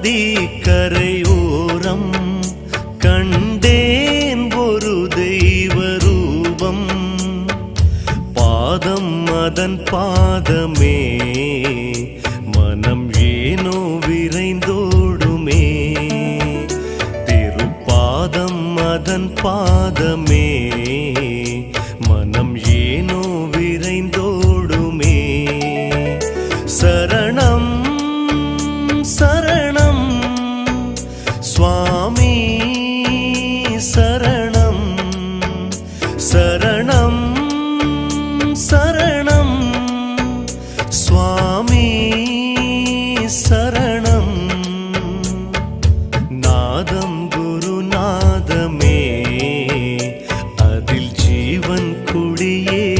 பம்பா நதி கரையோரம் கண்டேன் ஒரு தெய்வ ரூபம் பாதம் அதன் பாதமே மனம் ஏனோ விரைந்தோடுமே. திருப்பாதம் அதன் பாதமே சுவாமி சரணம் சரணம் சரணம். சுவாமி சரணம். நாதம் குருநாதமே அதில் ஜீவன் குடியே.